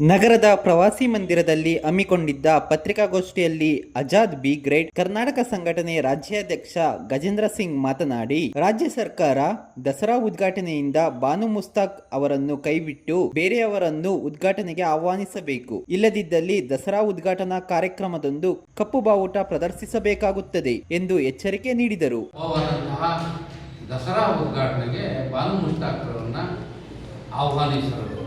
ನಗರದ ಪ್ರವಾಸಿ ಮಂದಿರದಲ್ಲಿ ಹಮ್ಮಿಕೊಂಡಿದ್ದ ಪತ್ರಿಕಾಗೋಷ್ಠಿಯಲ್ಲಿ ಆಜಾದ್ ಬಿ ಗ್ರೇಟ್ ಕರ್ನಾಟಕ ಸಂಘಟನೆ ರಾಜ್ಯಾಧ್ಯಕ್ಷ ಗಜೇಂದ್ರ ಸಿಂಗ್ ಮಾತನಾಡಿ, ರಾಜ್ಯ ಸರ್ಕಾರ ದಸರಾ ಉದ್ಘಾಟನೆಯಿಂದ ಬಾನು ಮುಸ್ತಾಕ್ ಅವರನ್ನು ಕೈಬಿಟ್ಟು ಬೇರೆಯವರನ್ನು ಉದ್ಘಾಟನೆಗೆ ಆಹ್ವಾನಿಸಬೇಕು. ಇಲ್ಲದಿದ್ದಲ್ಲಿ ದಸರಾ ಉದ್ಘಾಟನಾ ಕಾರ್ಯಕ್ರಮದೊಂದು ಕಪ್ಪು ಬಾವುಟ ಪ್ರದರ್ಶಿಸಬೇಕಾಗುತ್ತದೆ ಎಂದು ಎಚ್ಚರಿಕೆ ನೀಡಿದರು. ದಸರಾ ಉದ್ಘಾಟನೆಗೆ ಬಾನು ಮುಷ್ತಾಕ್ರವನ್ನ ಆಹ್ವಾನಿಸಿದರು.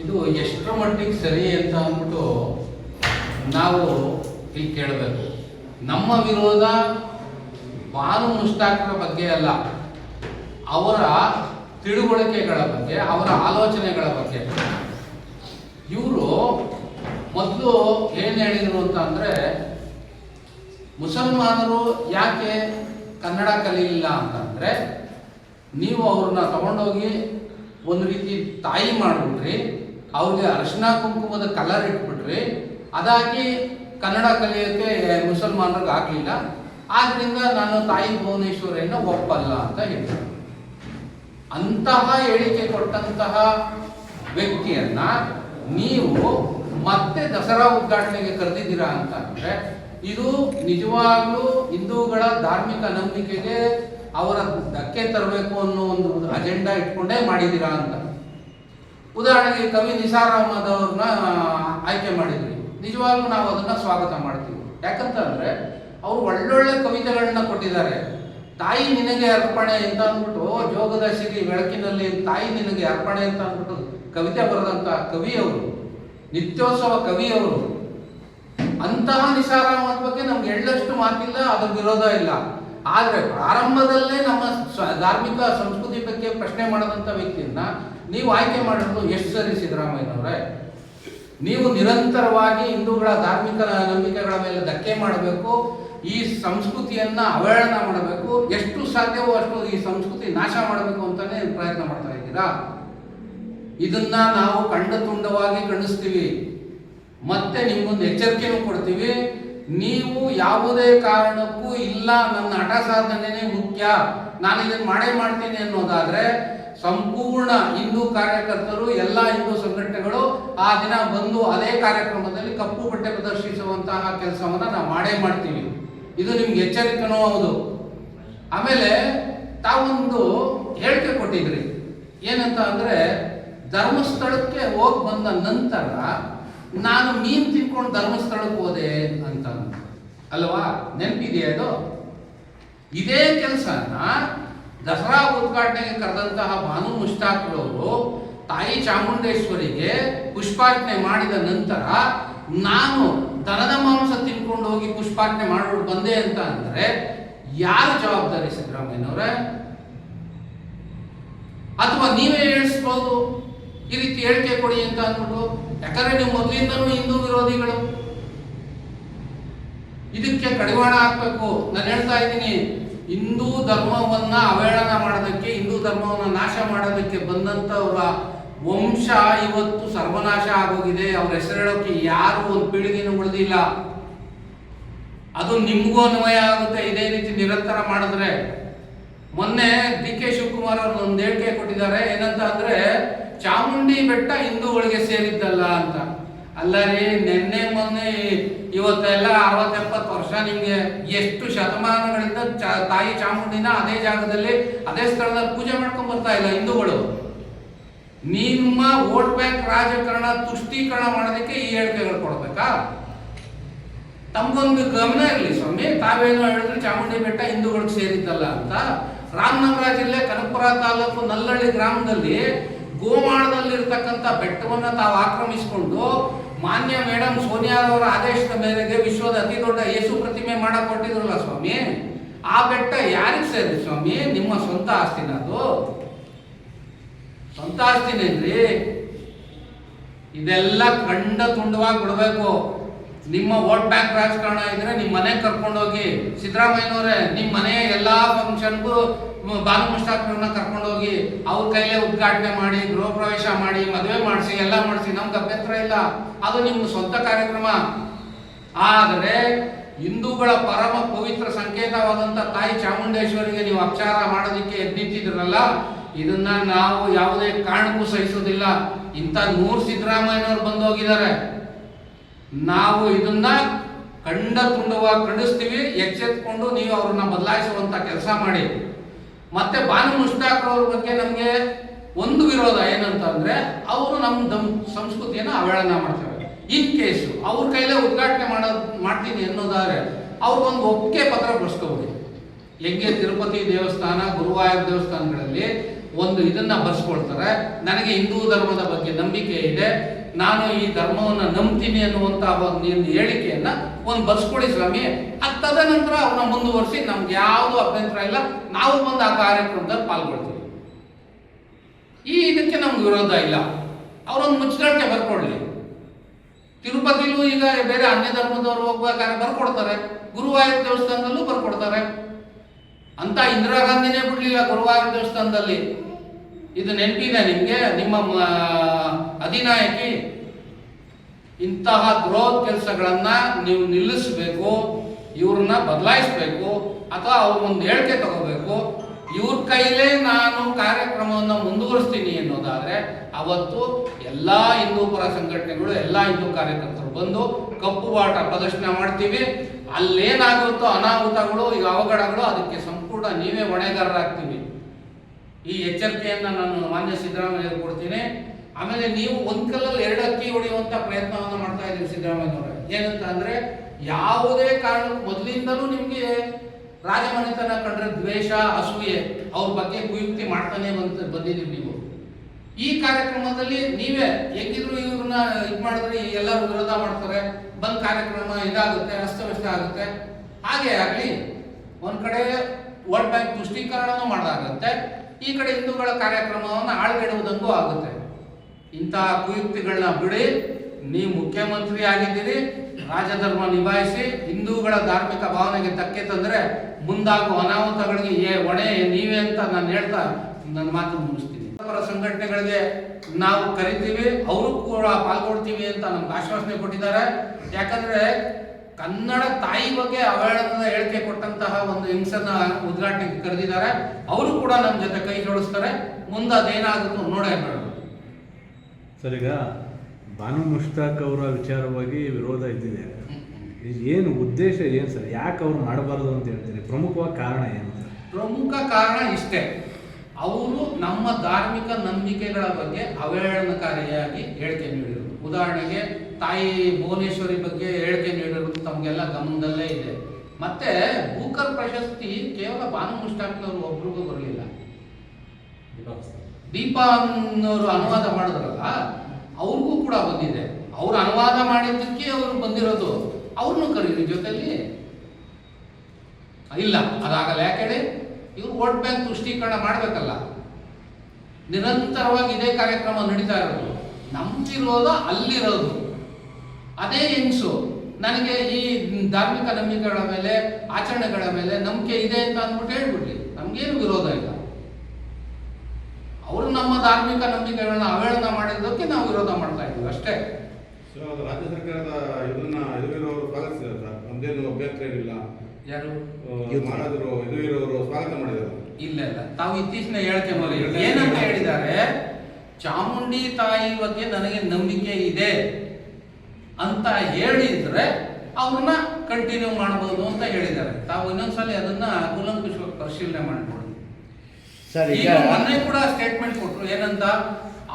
ಇದು ಎಷ್ಟರ ಮಟ್ಟಿಗೆ ಸರಿ ಅಂತ ಅಂದ್ಬಿಟ್ಟು ನಾವು ಇಲ್ಲಿ ಕೇಳಬೇಕು. ನಮ್ಮ ವಿರೋಧ ಬಾನು ಮುಷ್ತಾಕರ ಬಗ್ಗೆ ಅಲ್ಲ, ಅವರ ತಿಳುವಳಿಕೆಗಳ ಬಗ್ಗೆ, ಅವರ ಆಲೋಚನೆಗಳ ಬಗ್ಗೆ. ಇವರು ಮೊದಲು ಏನು ಹೇಳಿದರು ಅಂತ ಅಂದರೆ, ಮುಸಲ್ಮಾನರು ಯಾಕೆ ಕನ್ನಡ ಕಲಿಯಿಲ್ಲ ಅಂತಂದರೆ ನೀವು ಅವ್ರನ್ನ ತಗೊಂಡೋಗಿ ಒಂದು ರೀತಿ ತಾಯಿ ಮಾಡಿಬಿಟ್ರಿ ಅವ್ರಿಗೆ ಅರಿಶಿನ ಕುಂಕುಮದ ಕಲರ್ ಇಟ್ಬಿಟ್ರಿ ಅದಾಗಿ ಕನ್ನಡ ಕಲಿಯೋಕ್ಕೆ ಮುಸಲ್ಮಾನರಿಗೆ ಆಗಲಿಲ್ಲ. ಆದ್ರಿಂದ ನಾನು ತಾಯಿ ಭುವನೇಶ್ವರಿಯನ್ನು ಒಪ್ಪಲ್ಲ ಅಂತ ಹೇಳಿದ್ರು. ಅಂತಹ ಹೇಳಿಕೆ ಕೊಟ್ಟಂತಹ ವ್ಯಕ್ತಿಯನ್ನ ನೀವು ಮತ್ತೆ ದಸರಾ ಉದ್ಘಾಟನೆಗೆ ಕರೆದಿದ್ದೀರಾ ಅಂತ ಅಂದ್ರೆ, ಇದು ನಿಜವಾಗ್ಲೂ ಹಿಂದೂಗಳ ಧಾರ್ಮಿಕ ನಂಬಿಕೆಗೆ ಅವರ ಧಕ್ಕೆ ತರಬೇಕು ಅನ್ನೋ ಒಂದು ಅಜೆಂಡಾ ಇಟ್ಕೊಂಡೇ ಮಾಡಿದ್ದೀರಾ ಅಂತ. ಉದಾಹರಣೆಗೆ ಕವಿ ನಿಸಾರ್ ಅಹಮದ್ ಅವ್ರನ್ನ ಆಯ್ಕೆ ಮಾಡಿದ್ವಿ. ನಿಜವಾಗ್ಲೂ ನಾವು ಅದನ್ನ ಸ್ವಾಗತ ಮಾಡ್ತೀವಿ. ಯಾಕಂತಂದ್ರೆ, ಅವರು ಒಳ್ಳೊಳ್ಳೆ ಕವಿತೆಗಳನ್ನ ಕೊಟ್ಟಿದ್ದಾರೆ. ತಾಯಿ ನಿನಗೆ ಅರ್ಪಣೆ ಅಂತ ಅಂದ್ಬಿಟ್ಟು, ಜೋಗದ ಸಿರಿ ಬೆಳಕಿನಲ್ಲಿ ತಾಯಿ ನಿನಗೆ ಅರ್ಪಣೆ ಅಂತ ಅಂದ್ಬಿಟ್ಟು ಕವಿತೆ ಬರೆದಂತ ಕವಿ ಅವರು ನಿತ್ಯೋತ್ಸವ ಕವಿ ಅವರು ಅಂತಹ ನಿಸಾರ ಬಗ್ಗೆ ನಮ್ಗೆ ಎಳ್ಳಷ್ಟು ಮಾತಿಲ್ಲ, ಅದ್ರ ವಿರೋಧ ಇಲ್ಲ. ಆದ್ರೆ ಪ್ರಾರಂಭದಲ್ಲೇ ನಮ್ಮ ಧಾರ್ಮಿಕ ಸಂಸ್ಕೃತಿ ಬಗ್ಗೆ ಪ್ರಶ್ನೆ ಮಾಡದಂಥ ವ್ಯಕ್ತಿಯನ್ನ ನೀವು ಆಯ್ಕೆ ಮಾಡಿರೋದು ಎಷ್ಟು ಸರಿ ಸಿದ್ದರಾಮಯ್ಯನವರೇ. ನೀವು ನಿರಂತರವಾಗಿ ಹಿಂದೂಗಳ ಧಾರ್ಮಿಕ ನಂಬಿಕೆಗಳ ಮೇಲೆ ಧಕ್ಕೆ ಮಾಡಬೇಕು, ಈ ಸಂಸ್ಕೃತಿಯನ್ನ ಅವಹೇಳನ ಮಾಡಬೇಕು, ಎಷ್ಟು ಸಾಧ್ಯವೋ ಅಷ್ಟು ಈ ಸಂಸ್ಕೃತಿ ನಾಶ ಮಾಡಬೇಕು ಅಂತಾನೆ ಪ್ರಯತ್ನ ಮಾಡ್ತಾ ಇದ್ದೀರಾ? ಇದನ್ನ ನಾವು ಕಂಡ ತುಂಡವಾಗಿ ಗಣಿಸ್ತೀವಿ ಮತ್ತೆ ನಿಮ್ಗೊಂದು ಎಚ್ಚರಿಕೆನೂ ಕೊಡ್ತೀವಿ. ನೀವು ಯಾವುದೇ ಕಾರಣಕ್ಕೂ ಇಲ್ಲ, ನನ್ನ ಹಠ ಸಾಧನೆನೇ ಮುಖ್ಯ, ನಾನು ಇದನ್ನು ಮಾಡೇ ಮಾಡ್ತೀನಿ ಅನ್ನೋದಾದ್ರೆ, ಸಂಪೂರ್ಣ ಹಿಂದೂ ಕಾರ್ಯಕರ್ತರು, ಎಲ್ಲ ಹಿಂದೂ ಸಂಘಟನೆಗಳು ಆ ದಿನ ಬಂದು ಅದೇ ಕಾರ್ಯಕ್ರಮದಲ್ಲಿ ಕಪ್ಪು ಬಟ್ಟೆ ಪ್ರದರ್ಶಿಸುವಂತಹ ಕೆಲಸವನ್ನ ನಾವು ಮಾಡೇ ಮಾಡ್ತೀವಿ. ಇದು ನಿಮ್ಗೆ ಎಚ್ಚರಿಕೆನೂ ಹೌದು. ಆಮೇಲೆ ತಾವೊಂದು ಹೇಳಿಕೆ ಕೊಟ್ಟಿದ್ರಿ. ಏನಂತ ಅಂದ್ರೆ, ಧರ್ಮಸ್ಥಳಕ್ಕೆ ಹೋಗಿ ಬಂದ ನಂತರ ನಾನು ಮೀನು ತಿನ್ಕೊಂಡು ಧರ್ಮಸ್ಥಳಕ್ಕೆ ಹೋದೆ ಅಂತ. ಅಲ್ವಾ? ನೆನಪಿದೆಯಾ ಅದು ಇದೇ ಕೆಲಸನ ದಸರಾ ಉದ್ಘಾಟನೆಗೆ ಕರೆದಂತಹ ಭಾನು ಮುಷ್ತಾಕ್ರವರು ತಾಯಿ ಚಾಮುಂಡೇಶ್ವರಿಗೆ ಪುಷ್ಪಾರ್ಚನೆ ಮಾಡಿದ ನಂತರ ನಾನು ದನದ ಮಾಂಸ ತಿನ್ಕೊಂಡು ಹೋಗಿ ಪುಷ್ಪಾರ್ಚನೆ ಮಾಡ್ಬಿಟ್ಟು ಬಂದೆ ಅಂತ ಅಂದ್ರೆ ಯಾರು ಜವಾಬ್ದಾರಿ ಸಿದ್ದರಾಮಯ್ಯನವರೇ? ಅಥವಾ ನೀವೇ ಹೇಳಿಸ್ಬೋದು? ಈ ರೀತಿ ಹೇಳಿಕೆ ಕೊಡಿ ಅಂತ ಅಂದ್ಬಿಟ್ಟು, ಯಾಕಂದ್ರೆ ನೀವು ಮೊದಲಿಂದನೂ ಹಿಂದೂ ವಿರೋಧಿಗಳು. ಇದಕ್ಕೆ ಕಡಿವಾಣ ಹಾಕ್ಬೇಕು. ನಾನು ಹೇಳ್ತಾ ಇದ್ದೀನಿ, ಹಿಂದೂ ಧರ್ಮವನ್ನ ಅವಹೇಳನ ಮಾಡೋದಕ್ಕೆ, ಹಿಂದೂ ಧರ್ಮವನ್ನ ನಾಶ ಮಾಡೋದಕ್ಕೆ ಬಂದಂತವರ ವಂಶ ಇವತ್ತು ಸರ್ವನಾಶ ಆಗೋಗಿದೆ. ಅವ್ರ ಹೆಸರು ಹೇಳೋಕೆ ಯಾರು ಒಂದು ಪೀಳಿಗೆನೂ ಉಳಿದಿಲ್ಲ. ಅದು ನಿಮಗೂ ಅನ್ವಯ ಆಗುತ್ತೆ. ಇದೇ ರೀತಿ ನಿರಂತರ ಮಾಡಿದ್ರೆ. ಮೊನ್ನೆ ಡಿ ಕೆ ಶಿವಕುಮಾರ್ ಅವರು ಒಂದು ಹೇಳಿಕೆ ಕೊಟ್ಟಿದ್ದಾರೆ. ಏನಂತ ಅಂದ್ರೆ ಚಾಮುಂಡಿ ಬೆಟ್ಟ ಹಿಂದೂಗಳಿಗೆ ಸೇರಿದ್ದಲ್ಲ ಅಂತ. ಅಲ್ಲ ರೀ ನಿನ್ನೆ, ಮೊನ್ನೆ, ಇವತ್ತೆಲ್ಲ ಅರವತ್ತೆಪ್ಪತ್ತು ವರ್ಷ ನಿಮಗೆ ಎಷ್ಟು ಶತಮಾನಗಳಿಂದ ತಾಯಿ ಚಾಮುಂಡಿನ ಅದೇ ಜಾಗದಲ್ಲಿ, ಅದೇ ಸ್ಥಳದಲ್ಲಿ ಪೂಜೆ ಮಾಡ್ಕೊಂಡು ಬರ್ತಾ ಇಲ್ಲ ಹಿಂದೂಗಳು. ನಿಮ್ಮ ವೋಟ್ ಬ್ಯಾಂಕ್ ರಾಜಕಾರಣ ತುಷ್ಟೀಕರಣ ಮಾಡೋದಕ್ಕೆ ಈ ಹೇಳಿಕೆಗಳು ಕೊಡ್ಬೇಕಾ? ತಮ್ಗೊಂದು ಗಮನ ಇರಲಿ ಸ್ವಾಮಿ, ತಾವೇನೋ ಹೇಳಿದ್ರೆ ಚಾಮುಂಡಿ ಬೆಟ್ಟ ಹಿಂದೂಗಳಿಗೆ ಸೇರಿದ್ದಲ್ಲ ಅಂತ. ರಾಮನಗರ ಜಿಲ್ಲೆ ಕನಕಪುರ ತಾಲೂಕು ನಲ್ಲಳ್ಳಿ ಗ್ರಾಮದಲ್ಲಿ ಗೋಮಾಳದಲ್ಲಿರ್ತಕ್ಕಂಥ ಬೆಟ್ಟವನ್ನು ತಾವು ಆಕ್ರಮಿಸಿಕೊಂಡು ಮಾನ್ಯ ಮೇಡಮ್ ಸೋನಿಯಾರವರ ಆದೇಶದ ಮೇರೆಗೆ ವಿಶ್ವದ ಅತಿ ದೊಡ್ಡ ಯೇಸು ಪ್ರತಿಮೆ ಮಾಡಿಕೊಟ್ಟಿದ್ರಲ್ಲ ಸ್ವಾಮಿ? ಆ ಬೆಟ್ಟ ಯಾರಿಗೆ ಸೇರಿ ಸ್ವಾಮಿ? ನಿಮ್ಮ ಸ್ವಂತ ಆಸ್ತಿನ ಅದು? ಸ್ವಂತ ಆಸ್ತಿನೇನ್ರಿ ಇದೆಲ್ಲ ಕಂಡ ತುಂಡವಾಗಿ ಬಿಡಬೇಕು. ನಿಮ್ಮ ವೋಟ್ ಬ್ಯಾಂಕ್ ರಾಜಕಾರಣ ಇದ್ರೆ ನಿಮ್ಮ ಮನೆ ಕರ್ಕೊಂಡೋಗಿ ಸಿದ್ದರಾಮಯ್ಯನವರೇ ನಿಮ್ಮ ಮನೆಯ ಎಲ್ಲಾ ಫಂಕ್ಷನ್ಗೂ ಬಾನು ಮುಷ್ತಾಕ್ರನ್ನ ಕರ್ಕೊಂಡೋಗಿ ಅವ್ರ ಕೈಲೇ ಉದ್ಘಾಟನೆ ಮಾಡಿ, ಗೃಹ ಪ್ರವೇಶ ಮಾಡಿ, ಮದುವೆ ಮಾಡಿಸಿ, ಎಲ್ಲ ಮಾಡಿಸಿ, ನಮ್ಗೆ ಅಭ್ಯಂತರ ಇಲ್ಲ. ಅದು ನಿಮ್ಮ ಸ್ವಂತ ಕಾರ್ಯಕ್ರಮ. ಆದರೆ ಹಿಂದೂಗಳ ಪರಮ ಪವಿತ್ರ ಸಂಕೇತವಾದಂತ ತಾಯಿ ಚಾಮುಂಡೇಶ್ವರಿಗೆ ನೀವು ಅಪಚಾರ ಮಾಡೋದಕ್ಕೆ ಎದ್ದಿತ್ತಿದ್ರಲ್ಲ ಇದನ್ನ ನಾವು ಯಾವುದೇ ಕಾರಣಕ್ಕೂ ಸಹಿಸೋದಿಲ್ಲ. ಇಂಥ ನೂರು ಸಿದ್ದರಾಮಯ್ಯನವ್ರು ಬಂದು ಹೋಗಿದ್ದಾರೆ ನಾವು ಇದನ್ನ ಕಂಡ ತುಂಡವಾಗಿ ಖಂಡಿಸ್ತೀವಿ, ಎಚ್ಚೆತ್ಕೊಂಡು ನೀವು ಅವ್ರನ್ನ ಬದಲಾಯಿಸುವಂತ ಕೆಲಸ ಮಾಡಿ. ಮತ್ತೆ ಬಾನು ಮುಷ್ತಾಕ್ ಅವ್ರ ಬಗ್ಗೆ ನಮಗೆ ಒಂದು ವಿರೋಧ ಏನಂತಂದ್ರೆ, ಅವರು ನಮ್ಮ ದಮ್ ಸಂಸ್ಕೃತಿಯನ್ನು ಅವಹೇಳನ ಮಾಡ್ತಾರೆ. ಇನ್ ಕೇಸು ಅವ್ರ ಕೈಲೇ ಉದ್ಘಾಟನೆ ಮಾಡೋದು ಮಾಡ್ತೀನಿ ಅನ್ನೋದಾದ್ರೆ, ಅವ್ರಿಗೊಂದು ಒಪ್ಪಿಗೆ ಪತ್ರ ಬರ್ಸ್ಕೋಬೋದು. ಹೆಂಗೆ ತಿರುಪತಿ ದೇವಸ್ಥಾನ, ಗುರುವಾಯೂರ ದೇವಸ್ಥಾನಗಳಲ್ಲಿ ಒಂದು ಇದನ್ನ ಬರ್ಸ್ಕೊಳ್ತಾರೆ. ನನಗೆ ಹಿಂದೂ ಧರ್ಮದ ಬಗ್ಗೆ ನಂಬಿಕೆ ಇದೆ. ನಾನು ಈ ಧರ್ಮವನ್ನು ನಂಬ್ತೀನಿ ಅನ್ನುವಂತಹ ಒಂದು ಹೇಳಿಕೆಯನ್ನ ಒಂದು ಬಸ್ಕೊಡಿ ಸ್ವಾಮಿ. ಅದ್ ತದನಂತರ ಅವನ್ನ ಮುಂದುವರಿಸಿ ನಮ್ಗೆ ಯಾವುದು ಅಭ್ಯಂತರ ಇಲ್ಲ, ನಾವು ಬಂದು ಆ ಕಾರ್ಯಕ್ರಮದಲ್ಲಿ ಪಾಲ್ಗೊಳ್ತೀವಿ. ಈ ಇದಕ್ಕೆ ನಮ್ಗೆ ವಿರೋಧ ಇಲ್ಲ. ಅವರೊಂದು ಮುಚ್ಚಳಕ್ಕೆ ಬರ್ಕೊಡ್ಲಿ ತಿರುಪತಿಲೂ ಈಗ ಬೇರೆ ಅನ್ಯ ಧರ್ಮದವರು ಹೋಗ್ಬೇಕಾದ್ರೆ ಬರ್ಕೊಡ್ತಾರೆ. ಗುರುವಾಯೂರ್ ದೇವಸ್ಥಾನದಲ್ಲೂ ಬರ್ಕೊಡ್ತಾರೆ. ಅಂತ ಇಂದಿರಾ ಗಾಂಧಿನೇ ಬಿಡ್ಲಿಲ್ಲ ಗುರುವಾಯೂರ್ ದೇವಸ್ಥಾನದಲ್ಲಿ. ಇದು ನೆನಪಿದೆ ನಿಮಗೆ? ನಿಮ್ಮ ಅಧಿನಾಯಕಿ, ಇಂತಹ ಗ್ರೋತ್ ಕೆಲಸಗಳನ್ನ ನೀವು ನಿಲ್ಲಿಸಬೇಕು, ಇವ್ರನ್ನ ಬದಲಾಯಿಸಬೇಕು, ಅಥವಾ ಅವ್ರ ಒಂದು ಹೇಳಿಕೆ ತಗೋಬೇಕು. ಇವ್ರ ಕೈಲೇ ನಾನು ಕಾರ್ಯಕ್ರಮವನ್ನು ಮುಂದುವರಿಸ್ತೀನಿ ಅನ್ನೋದಾದ್ರೆ, ಅವತ್ತು ಎಲ್ಲ ಹಿಂದೂ ಪರ ಸಂಘಟನೆಗಳು, ಎಲ್ಲ ಹಿಂದೂ ಕಾರ್ಯಕರ್ತರು ಬಂದು ಕಪ್ಪು ಬಾಟ ಪ್ರದರ್ಶನ ಮಾಡ್ತೀವಿ. ಅಲ್ಲೇನಾಗುತ್ತೋ ಅನಾಹುತಗಳು, ಈಗ ಅವಘಡಗಳು, ಅದಕ್ಕೆ ಸಂಪೂರ್ಣ ನೀವೇ ಹೊಣೆಗಾರರಾಗ್ತೀವಿ. ಈ ಎಚ್ಚರಿಕೆಯನ್ನು ನಾನು ಮಾನ್ಯ ಸಿದ್ದರಾಮಯ್ಯ ಕೊಡ್ತೀನಿ. ಆಮೇಲೆ ನೀವು ಒಂದು ಕಲ್ಲಲ್ಲಿ ಎರಡು ಅಕ್ಕಿ ಹೊಡೆಯುವಂತ ಪ್ರಯತ್ನವನ್ನು ಮಾಡ್ತಾ ಇದ್ದೀವಿ ಸಿದ್ದರಾಮಯ್ಯನವರೇ. ಏನಂತ ಅಂದರೆ ಯಾವುದೇ ಕಾರಣಕ್ಕೂ ಮೊದಲಿಂದಲೂ ನಿಮಗೆ ರಾಜಮನೆತನ ಕಂಡ್ರೆ ದ್ವೇಷ, ಅಸೂಯೆ ಅವ್ರ ಬಗ್ಗೆ ಕುಯುಕ್ತಿ ಮಾಡ್ತಾನೆ ಬಂತ ಬಂದಿದ್ದೀವಿ ನೀವು. ಈ ಕಾರ್ಯಕ್ರಮದಲ್ಲಿ ನೀವೇ ಹೆಂಗಿದ್ರು ಇವ್ರನ್ನ ಇದು ಮಾಡಿದ್ರೆ ಎಲ್ಲರೂ ವಿರೋಧ ಮಾಡ್ತಾರೆ. ಬಂದ್ ಕಾರ್ಯಕ್ರಮ ಇದಾಗುತ್ತೆ, ಅಸ್ತವ್ಯಸ್ತ ಆಗುತ್ತೆ. ಹಾಗೆ ಆಗಲಿ, ಒಂದ್ ಕಡೆ ವೋಟ್ ಬ್ಯಾಂಕ್ ತುಷ್ಟೀಕರಣನೂ ಮಾಡಾಗುತ್ತೆ ಈ ಕಡೆ ಹಿಂದೂಗಳ ಕಾರ್ಯಕ್ರಮವನ್ನು ಆಳ್ಗೆಡುವುದಂಗೂ ಆಗುತ್ತೆ. ಇಂತಹ ಕುಯುಕ್ತಿಗಳನ್ನ ಬಿಡಿ, ನೀವು ಮುಖ್ಯಮಂತ್ರಿ ಆಗಿದ್ದೀರಿ, ರಾಜಧರ್ಮ ನಿಭಾಯಿಸಿ, ಹಿಂದೂಗಳ ಧಾರ್ಮಿಕ ಭಾವನೆಗೆ ಧಕ್ಕೆ ತಂದ್ರೆ ಮುಂದಾಗುವ ಅನಾಹುತಗಳಿಗೆ ಏ ಹೊಣೆ, ನೀವೇ ಅಂತ ನಾನು ಹೇಳ್ತಾ ನನ್ನ ಮಾತು ಮುಗಿಸ್ತೀನಿ. ಪರ ಸಂಘಟನೆಗಳಿಗೆ ನಾವು ಕರಿತೀವಿ, ಅವರು ಕೂಡ ಪಾಲ್ಗೊಳ್ತೀವಿ ಅಂತ ನಮ್ಗೆ ಆಶ್ವಾಸನೆ ಕೊಟ್ಟಿದ್ದಾರೆ. ಯಾಕಂದ್ರೆ ಕನ್ನಡ ತಾಯಿ ಬಗ್ಗೆ ಅವಹೇಳನದ ಹೇಳಿಕೆ ಕೊಟ್ಟಂತಹ ಒಂದು ಹಿಂಸನ ಉದ್ಘಾಟನೆಗೆ ಕರೆದಿದ್ದಾರೆ. ಅವರು ಕೂಡ ನಮ್ಮ ಜೊತೆ ಕೈ ಜೋಡಿಸ್ತಾರೆ. ಮುಂದೆ ಅದೇನಾಗುತ್ತೋ ನೋಡೇ ಮಾಡೋದು ಸರ್ ಈಗ ಬಾನು ಮುಷ್ತಾಕ್ ಅವರ ವಿಚಾರವಾಗಿ ವಿರೋಧ ಇದ್ದಿದೆ. ಇದು ಏನು ಉದ್ದೇಶ ಏನು ಸರ್? ಯಾಕೆ ಅವ್ರು ಮಾಡಬಾರ್ದು ಅಂತ ಹೇಳ್ತೀರಿ? ಪ್ರಮುಖವಾಗಿ ಕಾರಣ ಏನು ಸರ್? ಪ್ರಮುಖ ಕಾರಣ ಇಷ್ಟೇ. ಅವರು ನಮ್ಮ ಧಾರ್ಮಿಕ ನಂಬಿಕೆಗಳ ಬಗ್ಗೆ ಅವಹೇಳನಕಾರಿಯಾಗಿ ಹೇಳಿಕೆ ನೀಡಿದರು. ಉದಾಹರಣೆಗೆ ತಾಯಿ ಭುವನೇಶ್ವರಿ ಬಗ್ಗೆ ಹೇಳಿಕೆ ನೀಡಿರೋದು ತಮಗೆಲ್ಲ ಗಮನದಲ್ಲೇ ಇದೆ. ಮತ್ತೆ ಭೂಕರ್ ಪ್ರಶಸ್ತಿ ಕೇವಲ ಬಾನು ಮುಷ್ಟಾಕ್ನವರು ಒಬ್ರಿಗೂ ಬರಲಿಲ್ಲ. ದೀಪಾ ಅನ್ನೋರು ಅನುವಾದ ಮಾಡಿದ್ರಲ್ಲ, ಅವ್ರಿಗೂ ಕೂಡ ಬಂದಿದೆ. ಅವ್ರು ಅನುವಾದ ಮಾಡಿದ್ದಕ್ಕೆ ಅವರು ಬಂದಿರೋದು ಅವ್ರನ್ನೂ ಕರೀರಿ ಜೊತೆಯಲ್ಲಿ ಇಲ್ಲ, ಅದಾಗಲ್ಲ ಯಾಕೆ ಇವ್ರು ವೋಟ್ ಬ್ಯಾಂಕ್ ತುಷ್ಟೀಕರಣ ಮಾಡಬೇಕಲ್ಲ. ನಿರಂತರವಾಗಿ ಇದೇ ಕಾರ್ಯಕ್ರಮ ನಡೀತಾ ಇರೋದು. ನಮ್ದಿರೋದು ಅಲ್ಲಿರೋದು. ಅದೇ ಹೆಂಗ್ಸು? ನನಗೆ ಈ ಧಾರ್ಮಿಕ ನಂಬಿಕೆಗಳ ಮೇಲೆ ಆಚರಣೆಗಳ ಮೇಲೆ ನಂಬಿಕೆ ಇದೆ ಅಂತ ಅಂದ್ಬಿಟ್ಟು ಹೇಳ್ಬಿಡ್ಲಿ. ನಮ್ಗೇನು ವಿರೋಧ ಇಲ್ಲ. ಅವರು ನಮ್ಮ ಧಾರ್ಮಿಕ ನಂಬಿಕೆಗಳನ್ನ ಅವಹೇಳನ ಮಾಡಿದ್ದಕ್ಕೆ ನಾವು ವಿರೋಧ ಮಾಡ್ತಾ ಇದ್ದೀವಿ ಅಷ್ಟೇ. ರಾಜ್ಯ ಸರ್ಕಾರದ ಇದನ್ನ ಎದುರಿರೋರು ಸ್ವಾಗತಿಸಿದ್ದಾರೆ ನಮ್ದೇನು ಅಭ್ಯಂತರ ಏನಿಲ್ಲ. ಯಾರು? ಮಹಾರಾಜರು ಸ್ವಾಗತ ಮಾಡಿದ್ರು? ಇಲ್ಲ ಇಲ್ಲ. ತಾವು ಇತ್ತೀಚಿನ ಹೇಳಿಕೆ ಮೊದಲು. ಏನಂತ ಹೇಳಿದ್ದಾರೆ? ಚಾಮುಂಡಿ ತಾಯಿ ಬಗ್ಗೆ ನನಗೆ ನಂಬಿಕೆ ಇದೆ. ಅಂತ ಹೇಳಿದ್ರೆ ಅವ್ರನ್ನ ಕಂಟಿನ್ಯೂ ಮಾಡಬಹುದು ಅಂತ ಹೇಳಿದ್ದಾರೆ. ತಾವು ಇನ್ನೊಂದ್ಸಲಿ ಅದನ್ನ ಕೂಲಂಕುಷವಾಗಿ ಪರಿಶೀಲನೆ ಮಾಡಿಕೊಡಿ ಸರಿ ಈಗ ಮೊನ್ನೆ ಕೂಡ ಸ್ಟೇಟ್ಮೆಂಟ್ ಕೊಟ್ಟರು ಏನಂತ?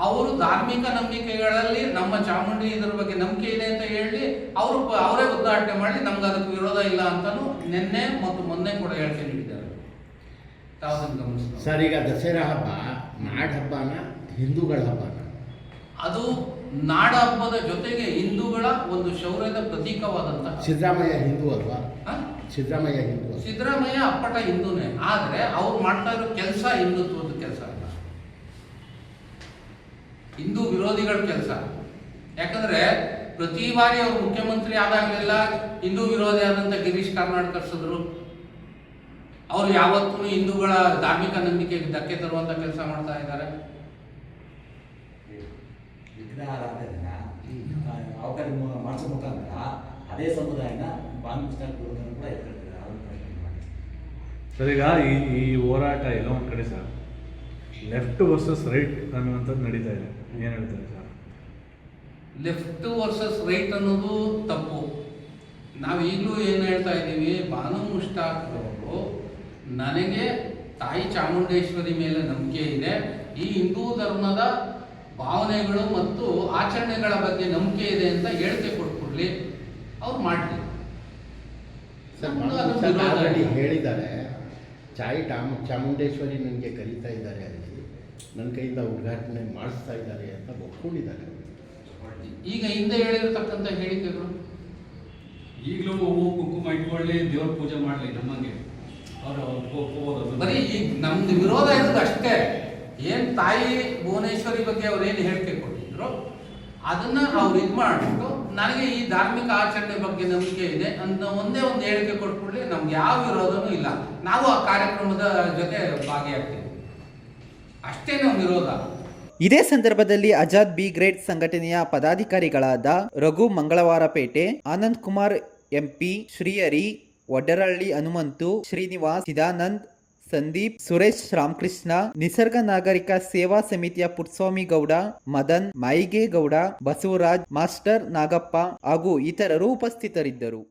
ಅವರು ಧಾರ್ಮಿಕ ನಂಬಿಕೆಗಳಲ್ಲಿ ನಮ್ಮ ಚಾಮುಂಡಿ ಇದ್ರ ಬಗ್ಗೆ ನಂಬಿಕೆ ಇದೆ ಅಂತ ಹೇಳಿ ಅವರು ಅವರೇ ಉದ್ಘಾಟನೆ ಮಾಡಿ ನಮ್ಗೆ ಅದಕ್ಕೆ ವಿರೋಧ ಇಲ್ಲ ಅಂತಾನು ನಿನ್ನೆ ಮತ್ತು ಮೊನ್ನೆ ಕೂಡ ಹೇಳಿಕೆ ನೀಡಿದ್ದಾರೆ. ಸರ್ ಈಗ ದಸರಾ ಹಬ್ಬ ನಾಡ ಹಬ್ಬನ ಹಿಂದೂಗಳ ಹಬ್ಬನ? ಅದು ನಾಡ ಹಬ್ಬದ ಜೊತೆಗೆ ಹಿಂದೂಗಳ ಒಂದು ಶೌರ್ಯದ ಪ್ರತೀಕವಾದಂತಹ ಸಿದ್ದರಾಮಯ್ಯ ಹಿಂದೂ ಅಲ್ವಾ? ಸಿದ್ದರಾಮಯ್ಯ ಹಿಂದೂ? ಸಿದ್ದರಾಮಯ್ಯ ಅಪ್ಪಟ ಹಿಂದೂನೇ. ಆದ್ರೆ ಅವ್ರು ಮಾಡ್ತಾ ಇರೋ ಕೆಲಸ ಹಿಂದುತ್ವದ ಕೆಲಸ ಅಲ್ಲ. ಹಿಂದೂ ವಿರೋಧಿಗಳ ಕೆಲಸ. ಯಾಕಂದ್ರೆ ಪ್ರತಿ ಬಾರಿ ಅವರು ಮುಖ್ಯಮಂತ್ರಿ ಆದಾಗಲೆಲ್ಲ ಹಿಂದೂ ವಿರೋಧಿ ಆದಂತ ಗಿರೀಶ್ ಕಾರ್ನಾಡ್ ಕರ್ಸಿದ್ರು. ಅವ್ರು ಯಾವತ್ತೂ ಹಿಂದೂಗಳ ಧಾರ್ಮಿಕ ನಂಬಿಕೆಗೆ ಧಕ್ಕೆ ತರುವಂತ ಕೆಲಸ ಮಾಡ್ತಾ ಇದ್ದಾರೆ. ವಿಗ್ರಹಾರಾಧನೆನ ಅವಕಾಶ ಮಾಡಿಸೋ ಮುಖಾಂತರ ಅದೇ ಸಮುದಾಯನ ವಿರೋಧನ ಕೂಡ ಸರ್ ಈಗ ಈ ಈ ಹೋರಾಟ ಎಲ್ಲ ಒಂದು ಕಡೆ ಸರ್ ಲೆಫ್ಟ್ ವರ್ಸಸ್ ರೈಟ್ ಅನ್ನುವಂಥದ್ದು ನಡೀತಾ ಇದೆ. ಏನು ಹೇಳ್ತಾರೆ ಸರ್? ಲೆಫ್ಟ್ ವರ್ಸಸ್ ರೈಟ್ ಅನ್ನೋದು ತಪ್ಪು. ನಾವು ಈಗಲೂ ಏನು ಹೇಳ್ತಾ ಇದ್ದೀವಿ ಬಾನು ಮುಷ್ಟಾಕ್ರವರು ನನಗೆ ತಾಯಿ ಚಾಮುಂಡೇಶ್ವರಿ ಮೇಲೆ ನಂಬಿಕೆ ಇದೆ. ಈ ಹಿಂದೂ ಧರ್ಮದ ಭಾವನೆಗಳು ಮತ್ತು ಆಚರಣೆಗಳ ಬಗ್ಗೆ ನಂಬಿಕೆ ಇದೆ ಅಂತ ಹೇಳಿಕೆ ಕೊಟ್ಕೊಡ್ಲಿ ಅವ್ರು ಮಾಡಲಿ. ಹೇಳಿದ್ದಾರೆ. ಚಾಯಿ ಟಾಮ್ ಚಾಮುಂಡೇಶ್ವರಿ ನನಗೆ ಕರೀತಾ ಇದ್ದಾರೆ ಅಲ್ಲಿ. ನನ್ನ ಕೈಯಿಂದ ಉದ್ಘಾಟನೆ ಮಾಡಿಸ್ತಾ ಇದ್ದಾರೆ ಅಂತ ಒಪ್ಕೊಂಡಿದ್ದಾರೆ. ಈಗ ಹಿಂದೆ ಹೇಳಿರ್ತಕ್ಕಂಥ ಹೇಳಿಕೆಗಳು? ಈಗಲೂ ಹೂವು ಕುಂಕುಮ ಇಟ್ಕೊಳ್ಳಿ ದೇವ್ರ ಪೂಜೆ ಮಾಡಲಿ ನಮ್ಮಂಗೆ. ಅವರು ಬರೀ ಈಗ ನಮ್ದು ವಿರೋಧ ಇರೋದು ಅಷ್ಟೇ. ಏನ್ ತಾಯಿ ಭುವನೇಶ್ವರಿ ಬಗ್ಗೆ ಅವ್ರು ಏನು ಹೇಳಿಕೆ ಕೊಟ್ಟಿದ್ರು, ಅದನ್ನ ಅವ್ರು ಇದು ಮಾಡ್ಬಿಟ್ಟು, ನನಗೆ ಈ ಧಾರ್ಮಿಕ ಆಚರಣೆ ಬಗ್ಗೆ ನಂಬಿಕೆ ಇದೆ, ಅಂತ ಒಂದೇ ಒಂದು ಹೇಳಿಕೆ ಕೊಟ್ಬಿಡ್ಲಿ, ನಮ್ಗೆ ಯಾವ ವಿರೋಧನೂ ಇಲ್ಲ. ನಾವು ಆ ಕಾರ್ಯಕ್ರಮದ ಜೊತೆ ಭಾಗಿಯಾಗ್ತೀವಿ. ಅಷ್ಟೇ ನಮ್ಮ ವಿರೋಧ. ಇದೇ ಸಂದರ್ಭದಲ್ಲಿ ಆಜಾದ್ ಬಿ ಗ್ರೇಡ್ ಸಂಘಟನೆಯ ಪದಾಧಿಕಾರಿಗಳಾದ ರಘು ಮಂಗಳವಾರಪೇಟೆ, ಆನಂದ್ ಕುಮಾರ್ ಎಂಪಿ, ಶ್ರೀಹರಿ, ವಡ್ಡರಹಳ್ಳಿ ಹನುಮಂತು, ಶ್ರೀನಿವಾಸ್, ಚಿದಾನಂದ್ ಸಂದೀಪ್, ಸುರೇಶ್, ರಾಮಕೃಷ್ಣ, ನಿಸರ್ಗ ನಾಗರಿಕ ಸೇವಾ ಸಮಿತಿಯ ಪುಟ್ಸ್ವಾಮಿ ಗೌಡ, ಮದನ್ ಮೈಗೆ ಗೌಡ ಬಸವರಾಜ್, ಮಾಸ್ಟರ್ ನಾಗಪ್ಪ ಹಾಗೂ ಇತರರು ಉಪಸ್ಥಿತರಿದ್ದರು.